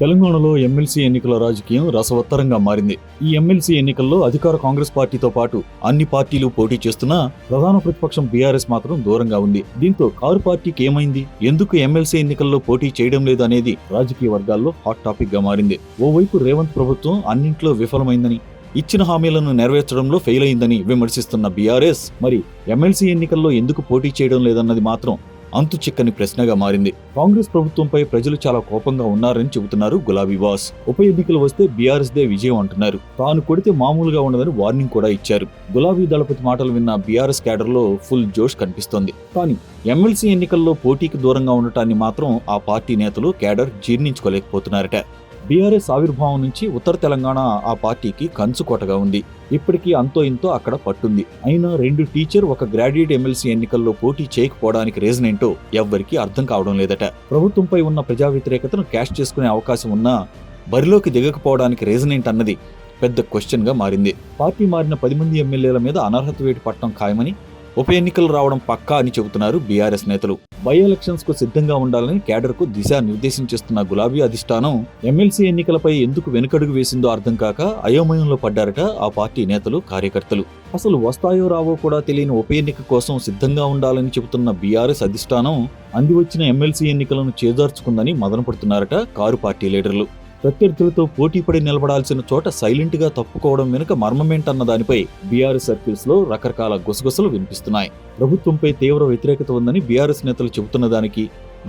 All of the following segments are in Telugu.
తెలంగాణలో ఎమ్మెల్సీ ఎన్నికల రాజకీయం రసవత్తరంగా మారింది. ఈ ఎమ్మెల్సీ ఎన్నికల్లో అధికార కాంగ్రెస్ పార్టీతో పాటు అన్ని పార్టీలు పోటీ చేస్తున్నా ప్రధాన ప్రతిపక్షం బీఆర్ఎస్ మాత్రం దూరంగా ఉంది. దీంతో కారు పార్టీకి ఏమైంది? ఎందుకు ఎమ్మెల్సీ ఎన్నికల్లో పోటీ చేయడం లేదు అనేది రాజకీయ వర్గాల్లో హాట్ టాపిక్గా మారింది. ఓవైపు రేవంత్ ప్రభుత్వం అన్నింట్లో విఫలమైందని ఇచ్చిన హామీలను నెరవేర్చడంలో ఫెయిల్ అయిందని విమర్శిస్తున్న బీఆర్ఎస్ మరి ఎమ్మెల్సీ ఎన్నికల్లో ఎందుకు పోటీ చేయడం లేదన్నది మాత్రం అంతు చిక్కని ప్రశ్నగా మారింది. కాంగ్రెస్ ప్రభుత్వంపై ప్రజలు చాలా కోపంగా ఉన్నారని చెబుతున్నారు గులాబీ బాస్. ఉప ఎన్నికలు వస్తే బీఆర్ఎస్ దే విజయం అంటున్నారు. తాను కొడితే మామూలుగా ఉండదని వార్నింగ్ కూడా ఇచ్చారు. గులాబీ దళపతి మాటలు విన్న బీఆర్ఎస్ క్యాడర్లో ఫుల్ జోష్ కనిపిస్తోంది. కానీ ఎమ్మెల్సీ ఎన్నికల్లో పోటీకి దూరంగా ఉండటాన్ని మాత్రం ఆ పార్టీ నేతలు క్యాడర్ జీర్ణించుకోలేకపోతున్నారట. బీఆర్ఎస్ ఆవిర్భావం నుంచి ఉత్తర తెలంగాణ ఆ పార్టీకి కంచుకోటగా ఉంది. ఇప్పటికీ అంతో ఇంతో అక్కడ పట్టుంది. అయినా రెండు టీచర్ ఒక గ్రాడ్యుయేట్ ఎమ్మెల్సీ ఎన్నికల్లో పోటీ చేయకపోవడానికి రీజన్ ఏంటో ఎవ్వరికీ అర్థం కావడం లేదట. ప్రభుత్వంపై ఉన్న ప్రజా వ్యతిరేకతను క్యాష్ చేసుకునే అవకాశం ఉన్నా బరిలోకి దిగకపోవడానికి రీజన్ ఏంటన్నది పెద్ద క్వశ్చన్గా మారింది. పార్టీ మారిన పది మంది ఎమ్మెల్యేల మీద అనర్హత వేటు పట్టడం ఖాయమని ఉప ఎన్నికలు రావడం పక్కా అని చెబుతున్నారు బీఆర్ఎస్ నేతలు. బై ఎలక్షన్స్కు సిద్ధంగా ఉండాలని క్యాడర్కు దిశా నిర్దేశించేస్తున్న గులాబీ అధిష్టానం ఎమ్మెల్సీ ఎన్నికలపై ఎందుకు వెనుకడుగు వేసిందో అర్థం కాక అయోమయంలో పడ్డారట ఆ పార్టీ నేతలు కార్యకర్తలు. అసలు వస్తాయో రావో కూడా తెలియని ఉప ఎన్నిక కోసం సిద్ధంగా ఉండాలని చెబుతున్న బీఆర్ఎస్ అధిష్టానం అందివచ్చిన ఎమ్మెల్సీ ఎన్నికలను చేజార్చుకుందని మదనపడుతున్నారట కారు పార్టీ లీడర్లు. ప్రత్యర్థులతో పోటీపడి నిలబడాల్సిన చోట సైలెంట్గా తప్పుకోవడం వెనుక మర్మమేంటన్న దానిపై బీఆర్ఎస్ సర్కిల్స్లో రకరకాల గుసగుసలు వినిపిస్తున్నాయి. ప్రభుత్వంపై తీవ్ర వ్యతిరేకత ఉందని బీఆర్ఎస్ నేతలు చెబుతున్న దానికి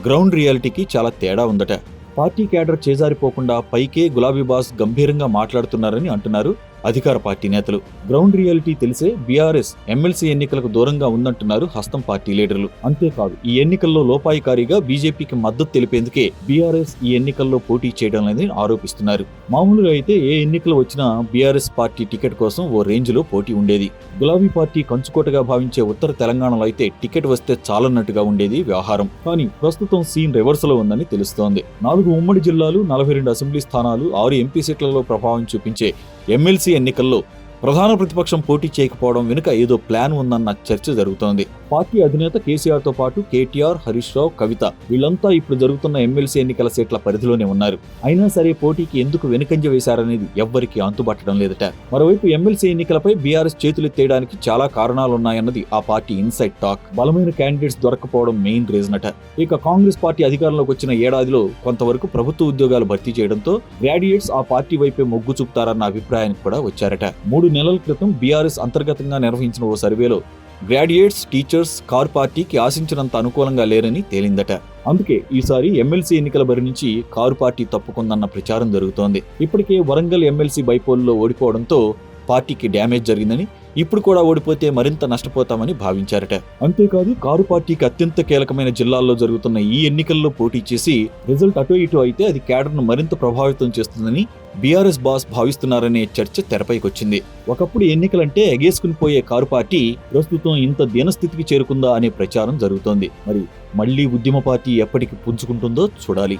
గ్రౌండ్ రియాలిటీకి చాలా తేడా ఉందట. పార్టీ క్యాడర్ చేజారిపోకుండా పైకే గులాబీ బాస్ గంభీరంగా మాట్లాడుతున్నారని అంటున్నారు అధికార పార్టీ నేతలు. గ్రౌండ్ రియాలిటీ తెలిసే బీఆర్ఎస్ ఎమ్మెల్సీ ఎన్నికలకు దూరంగా ఉందంటున్నారు హస్తం పార్టీ లీడర్లు. అంతేకాదు ఈ ఎన్నికల్లో లోపాయికారిగా బీజేపీకి మద్దతు తెలిపేందుకే బీఆర్ఎస్ ఈ ఎన్నికల్లో పోటీ చేయడం లేదని ఆరోపిస్తున్నారు. మామూలుగా అయితే ఏ ఎన్నికలు వచ్చినా బీఆర్ఎస్ పార్టీ టికెట్ కోసం ఓ రేంజ్లో పోటీ ఉండేది. గులాబీ పార్టీ కంచుకోటగా భావించే ఉత్తర తెలంగాణలో అయితే టికెట్ వస్తే చాలన్నట్టుగా ఉండేది వ్యవహారం. కానీ ప్రస్తుతం సీన్ రివర్స్లో ఉందని తెలుస్తోంది. నాలుగు ఉమ్మడి జిల్లాలు నలభై రెండు అసెంబ్లీ స్థానాలు ఆరు ఎంపీ సీట్లలో ప్రభావం చూపించే ఎమ్మెల్సీ ఎన్నికల్లో ప్రధాన ప్రతిపక్షం పోటీ చేయకపోవడం వెనుక ఏదో ప్లాన్ ఉందన్న చర్చ జరుగుతోంది. పార్టీ అధినేత కేసీఆర్తో పాటు కేటీఆర్ హరీష్ రావు కవిత వీళ్ళంతా ఇప్పుడు జరుగుతున్న ఎమ్మెల్సీ ఎన్నికల సీట్ల పరిధిలోనే ఉన్నారు. అయినా సరే పోటీకి ఎందుకు వెనుకంజ వేశారనేది ఎవ్వరికీ అంతుబట్టడం లేదట. మరోవైపు ఎమ్మెల్సీ ఎన్నికలపై బీఆర్ఎస్ చేతులెత్తేయడానికి చాలా కారణాలున్నాయన్నది ఆ పార్టీ ఇన్సైడ్ టాక్. బలమైన క్యాండిడేట్స్ దొరకపోవడం మెయిన్ రీజన్ అట. ఇక కాంగ్రెస్ పార్టీ అధికారంలోకి వచ్చిన ఏడాదిలో కొంతవరకు ప్రభుత్వ ఉద్యోగాలు భర్తీ చేయడంతో గ్రాడ్యుయేట్స్ ఆ పార్టీ వైపే మొగ్గు చూపుతారన్న అభిప్రాయానికి కూడా వచ్చారట. మూడు మూడు నెలల క్రితం బీఆర్ఎస్ అంతర్గతంగా నిర్వహించిన ఓ సర్వేలో గ్రాడ్యుయేట్స్ టీచర్స్ కార్ పార్టీకి ఆశించినంత అనుకూలంగా లేరని తేలిందట. అందుకే ఈసారి ఎమ్మెల్సీ ఎన్నికల బరి నుంచి కారు పార్టీ తప్పుకుందన్న ప్రచారం జరుగుతోంది. ఇప్పటికే వరంగల్ ఎమ్మెల్సీ బైపోల్లో ఓడిపోవడంతో పార్టీకి డ్యామేజ్ జరిగిందని ఇప్పుడు కూడా ఓడిపోతే మరింత నష్టపోతామని భావించారట. అంతేకాదు కారు పార్టీకి అత్యంత కీలకమైన జిల్లాల్లో జరుగుతున్న ఈ ఎన్నికల్లో పోటీ చేసి రిజల్ట్ అటు ఇటు అయితే అది క్యాడర్ను మరింత ప్రభావితం చేస్తుందని బీఆర్ఎస్ బాస్ భావిస్తున్నారనే చర్చ తెరపైకొచ్చింది. ఒకప్పుడు ఎన్నికలంటే ఎగేసుకుని పోయే కారు పార్టీ ప్రస్తుతం ఇంత దీనస్థితికి చేరుకుందా అనే ప్రచారం జరుగుతోంది. మరి మళ్ళీ ఉద్యమ పార్టీ ఎప్పటికి పుంజుకుంటుందో చూడాలి.